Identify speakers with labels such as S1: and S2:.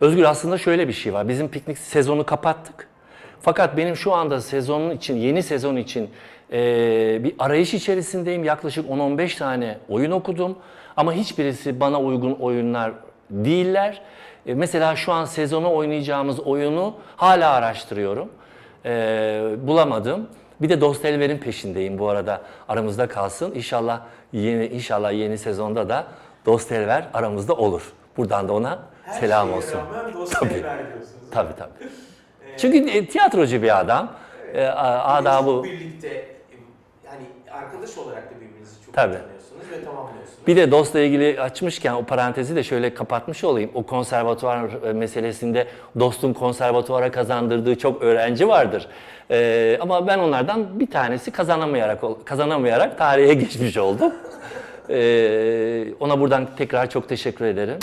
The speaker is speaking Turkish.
S1: Özgür aslında şöyle bir şey var. Bizim piknik sezonu kapattık. Fakat benim şu anda sezonun için, yeni sezon için eee, bir arayış içerisindeyim. Yaklaşık 10-15 tane oyun okudum. Ama hiçbirisi bana uygun oyunlar değiller. E, mesela şu an sezonu oynayacağımız oyunu hala araştırıyorum. Eee, bulamadım. Bir de Dost Elver'in peşindeyim bu arada. Aramızda kalsın. İnşallah yeni inşallah yeni sezonda da Dost Elver aramızda olur. Buradan da ona
S2: Her
S1: selam olsun. Tabii. Tabii tabii. Çünkü e, tiyatrocu bir adam. E,
S2: Bir de
S1: adabı.
S2: birlikte yani arkadaş olarak da birbirinizi çok
S1: Tabii.
S2: tanıyorsunuz ve tamamlıyorsunuz.
S1: Bir de dostla ilgili açmışken o parantezi de şöyle kapatmış olayım. O konservatuvar e, meselesinde dostun konservatuvara kazandırdığı çok öğrenci vardır. E, ama ben onlardan bir tanesi kazanamayarak kazanamayarak tarihe geçmiş oldum. E, ona buradan tekrar çok teşekkür ederim.